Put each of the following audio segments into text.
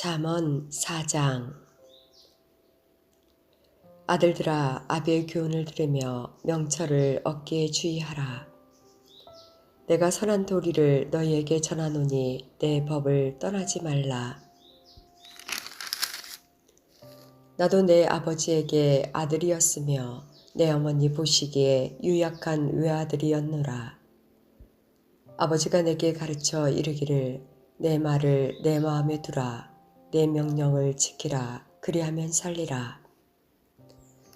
잠언 4장 아들들아 아비의 교훈을 들으며 명철을 얻기에 주의하라. 내가 선한 도리를 너희에게 전하노니 내 법을 떠나지 말라. 나도 내 아버지에게 아들이었으며 내 어머니 보시기에 유약한 외아들이었노라. 아버지가 내게 가르쳐 이르기를 내 말을 내 마음에 두라. 내 명령을 지키라. 그리하면 살리라.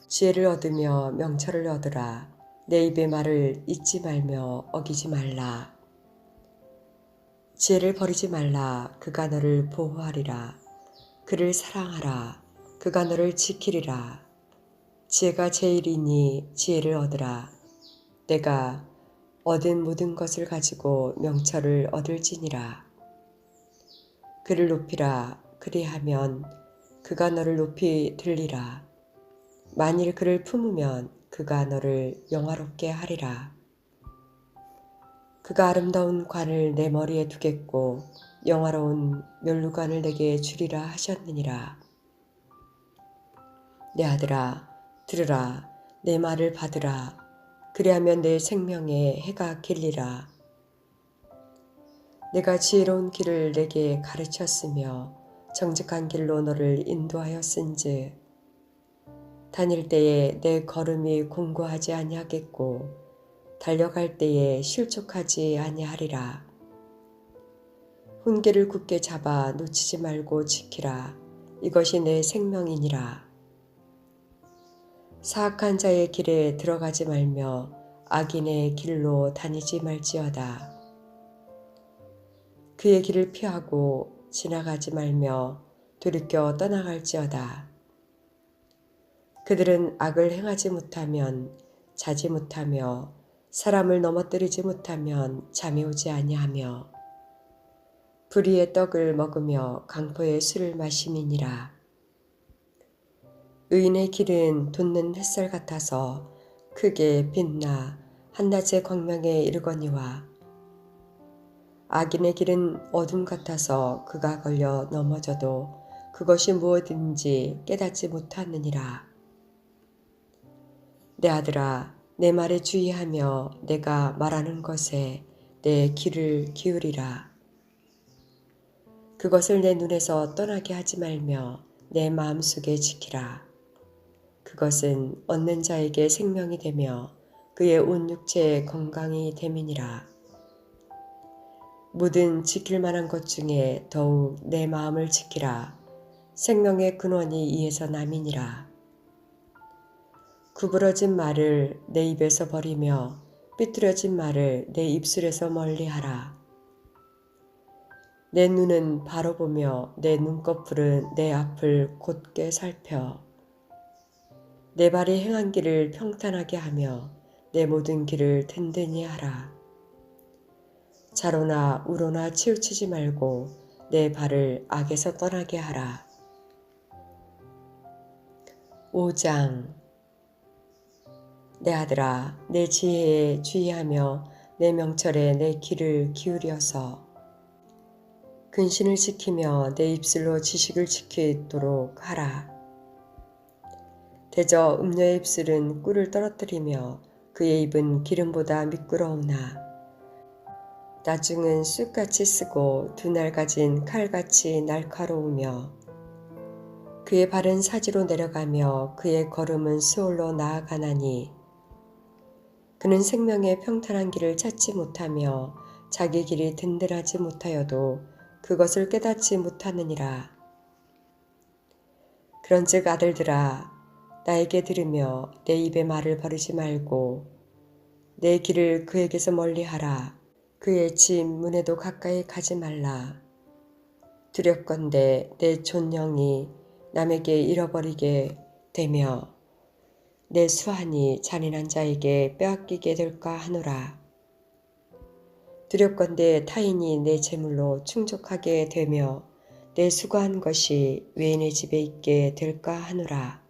지혜를 얻으며 명철을 얻으라. 내 입의 말을 잊지 말며 어기지 말라. 지혜를 버리지 말라. 그가 너를 보호하리라. 그를 사랑하라. 그가 너를 지키리라. 지혜가 제일이니 지혜를 얻으라. 내가 얻은 모든 것을 가지고 명철을 얻을지니라. 그를 높이라. 그리하면 그가 너를 높이 들리라. 만일 그를 품으면 그가 너를 영화롭게 하리라. 그가 아름다운 관을 내 머리에 두겠고 영화로운 멸루관을 내게 주리라 하셨느니라. 내 아들아 들으라 내 말을 받으라 그리하면 내 생명에 해가 길리라. 내가 지혜로운 길을 내게 가르쳤으며 정직한 길로 너를 인도하였은즉 다닐 때에 내 걸음이 공고하지 아니하겠고 달려갈 때에 실족하지 아니하리라. 훈계를 굳게 잡아 놓치지 말고 지키라. 이것이 내 생명이니라. 사악한 자의 길에 들어가지 말며 악인의 길로 다니지 말지어다. 그의 길을 피하고 지나가지 말며 돌이켜 떠나갈지어다. 그들은 악을 행하지 못하면 자지 못하며 사람을 넘어뜨리지 못하면 잠이 오지 아니하며 불의의 떡을 먹으며 강포의 술을 마심이니라. 의인의 길은 돋는 햇살 같아서 크게 빛나 한낮의 광명에 이르거니와 악인의 길은 어둠 같아서 그가 걸려 넘어져도 그것이 무엇인지 깨닫지 못하느니라. 내 아들아, 내 말에 주의하며 내가 말하는 것에 내 귀를 기울이라. 그것을 내 눈에서 떠나게 하지 말며 내 마음속에 지키라. 그것은 얻는 자에게 생명이 되며 그의 온 육체의 건강이 됨이니라. 모든 지킬 만한 것 중에 더욱 내 마음을 지키라. 생명의 근원이 이에서 남이니라. 구부러진 말을 내 입에서 버리며 삐뚤어진 말을 내 입술에서 멀리하라. 내 눈은 바로 보며 내 눈꺼풀은 내 앞을 곧게 살펴. 내 발이 행한 길을 평탄하게 하며 내 모든 길을 든든히 하라. 자로나 우로나 치우치지 말고 내 발을 악에서 떠나게 하라. 5장 내 아들아 내 지혜에 주의하며 내 명철에 내 귀를 기울여서 근신을 지키며 내 입술로 지식을 지키도록 하라. 대저 음녀의 입술은 꿀을 떨어뜨리며 그의 입은 기름보다 미끄러우나 나중은 쑥같이 쓰고 두날 가진 칼같이 날카로우며 그의 발은 사지로 내려가며 그의 걸음은 수월로 나아가나니 그는 생명의 평탄한 길을 찾지 못하며 자기 길이 든든하지 못하여도 그것을 깨닫지 못하느니라. 그런즉 아들들아 나에게 들으며 내 입의 말을 버리지 말고 내 길을 그에게서 멀리하라. 그의 집 문에도 가까이 가지 말라. 두렵건대 내 존영이 남에게 잃어버리게 되며 내 수한이 잔인한 자에게 빼앗기게 될까 하노라. 두렵건대 타인이 내 재물로 충족하게 되며 내 수고한 것이 외인의 집에 있게 될까 하노라.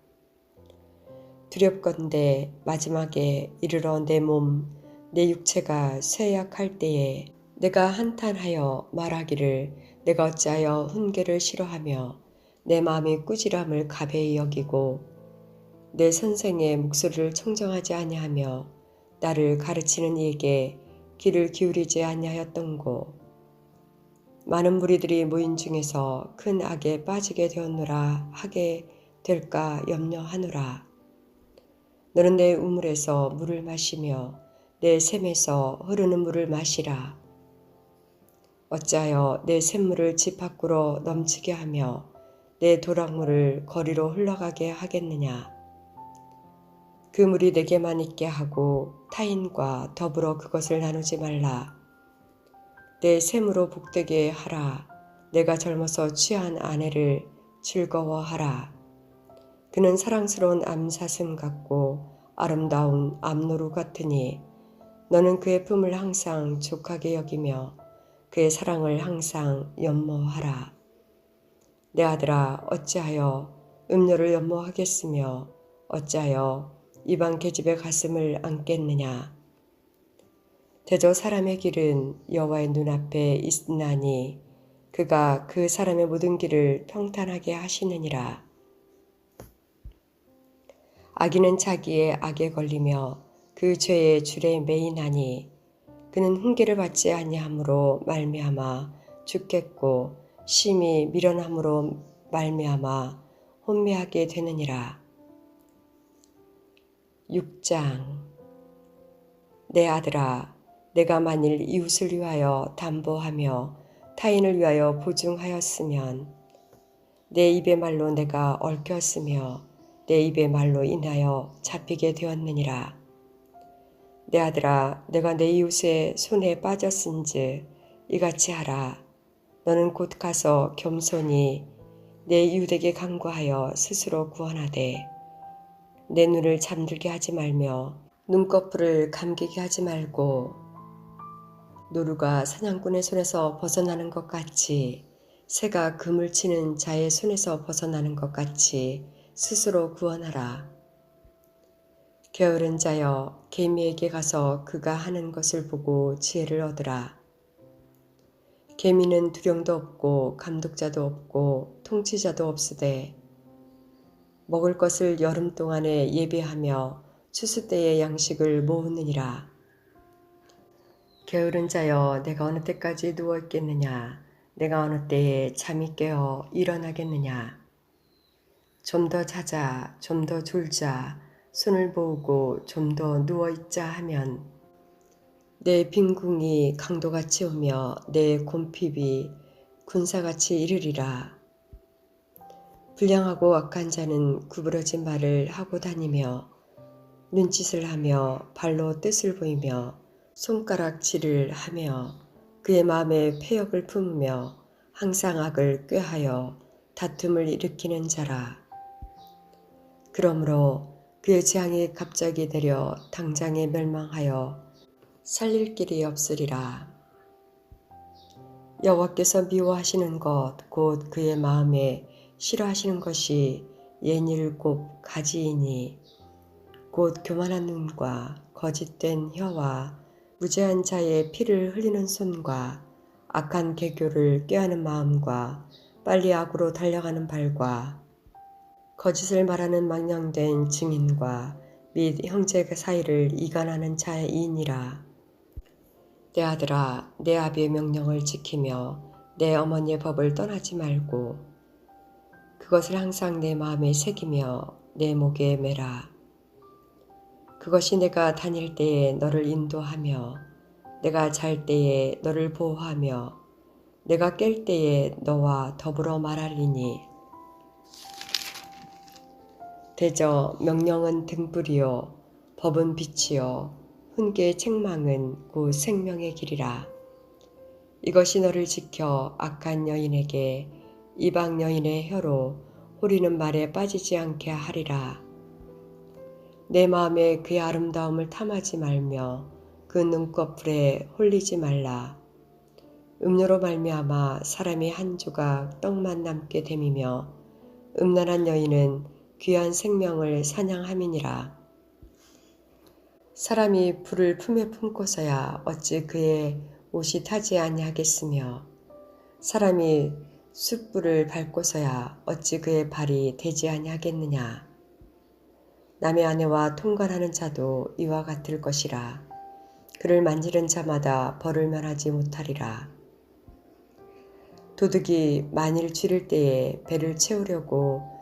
두렵건대 마지막에 이르러 내 몸, 내 육체가 쇠약할 때에 내가 한탄하여 말하기를 내가 어찌하여 훈계를 싫어하며 내 마음의 꾸지람을 가베이 여기고 내 선생의 목소리를 청정하지 아니하며 나를 가르치는 이에게 귀를 기울이지 아니하였던고. 많은 무리들이 모인 중에서 큰 악에 빠지게 되었노라 하게 될까 염려하노라. 너는 내 우물에서 물을 마시며 내 샘에서 흐르는 물을 마시라 어찌하여 내 샘물을 집 밖으로 넘치게 하며 내 도랑물을 거리로 흘러가게 하겠느냐 그 물이 내게만 있게 하고 타인과 더불어 그것을 나누지 말라. 내 샘으로 복되게 하라. 내가 젊어서 취한 아내를 즐거워하라. 그는 사랑스러운 암사슴 같고 아름다운 암노루 같으니 너는 그의 품을 항상 족하게 여기며 그의 사랑을 항상 연모하라. 내 아들아 어찌하여 음료를 연모하겠으며 어찌하여 이방 계집의 가슴을 안겠느냐. 대저 사람의 길은 여호와의 눈앞에 있나니 그가 그 사람의 모든 길을 평탄하게 하시느니라. 악인은 자기의 악에 걸리며 그 죄의 줄에 매인하니 그는 훈계를 받지 아니함으로 말미암아 죽겠고 심히 미련함으로 말미암아 혼미하게 되느니라. 6장 내 아들아 내가 만일 이웃을 위하여 담보하며 타인을 위하여 보증하였으면 내 입의 말로 내가 얽혔으며 내 입의 말로 인하여 잡히게 되었느니라 내 아들아 내가 내 이웃의 손에 빠졌은즉 이같이 하라 너는 곧 가서 겸손히 내 이웃에게 간구하여 스스로 구원하되 내 눈을 잠들게 하지 말며 눈꺼풀을 감기게 하지 말고 노루가 사냥꾼의 손에서 벗어나는 것 같이 새가 금을 치는 자의 손에서 벗어나는 것 같이 스스로 구원하라. 게으른 자여 개미에게 가서 그가 하는 것을 보고 지혜를 얻으라. 개미는 두령도 없고 감독자도 없고 통치자도 없으되 먹을 것을 여름 동안에 예비하며 추수 때의 양식을 모으느니라. 게으른 자여 내가 어느 때까지 누워 있겠느냐 내가 어느 때에 잠이 깨어 일어나겠느냐 좀 더 자자 좀 더 졸자 손을 모으고 좀 더 누워 있자 하면 내 빈궁이 강도같이 오며 내 곰핍이 군사같이 이르리라. 불량하고 악한 자는 구부러진 말을 하고 다니며 눈짓을 하며 발로 뜻을 보이며 손가락질을 하며 그의 마음에 폐역을 품으며 항상 악을 꾀하여 다툼을 일으키는 자라. 그러므로 그의 재앙이 갑자기 내려 당장에 멸망하여 살릴 길이 없으리라. 여호와께서 미워하시는 것 곧 그의 마음에 싫어하시는 것이 옛일곱 가지이니 곧 교만한 눈과 거짓된 혀와 무죄한 자의 피를 흘리는 손과 악한 개교를 꾀하는 마음과 빨리 악으로 달려가는 발과 거짓을 말하는 망령된 증인과 및 형제 사이를 이간하는 자이니라. 내 아들아, 내 아비의 명령을 지키며 내 어머니의 법을 떠나지 말고 그것을 항상 내 마음에 새기며 내 목에 매라. 그것이 내가 다닐 때에 너를 인도하며 내가 잘 때에 너를 보호하며 내가 깰 때에 너와 더불어 말하리니 대저 명령은 등불이요 법은 빛이요 훈계의 책망은 곧 생명의 길이라 이것이 너를 지켜 악한 여인에게 이방 여인의 혀로 호리는 말에 빠지지 않게 하리라. 내 마음에 그의 아름다움을 탐하지 말며 그 눈꺼풀에 홀리지 말라. 음료로 말미암아 사람이 한 조각 떡만 남게 됨이며 음란한 여인은 귀한 생명을 사냥함이니라. 사람이 불을 품에 품고서야 어찌 그의 옷이 타지 아니하겠으며 사람이 숯불을 밟고서야 어찌 그의 발이 되지 아니하겠느냐. 남의 아내와 통관하는 자도 이와 같을 것이라. 그를 만지는 자마다 벌을 면하지 못하리라. 도둑이 만일 쥐를 때에 배를 채우려고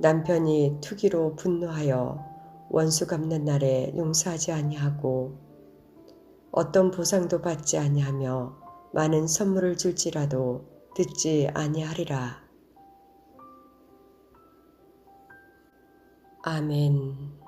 남편이 투기로 분노하여 원수 갚는 날에 용서하지 아니하고 어떤 보상도 받지 아니하며 많은 선물을 줄지라도 듣지 아니하리라. 아멘.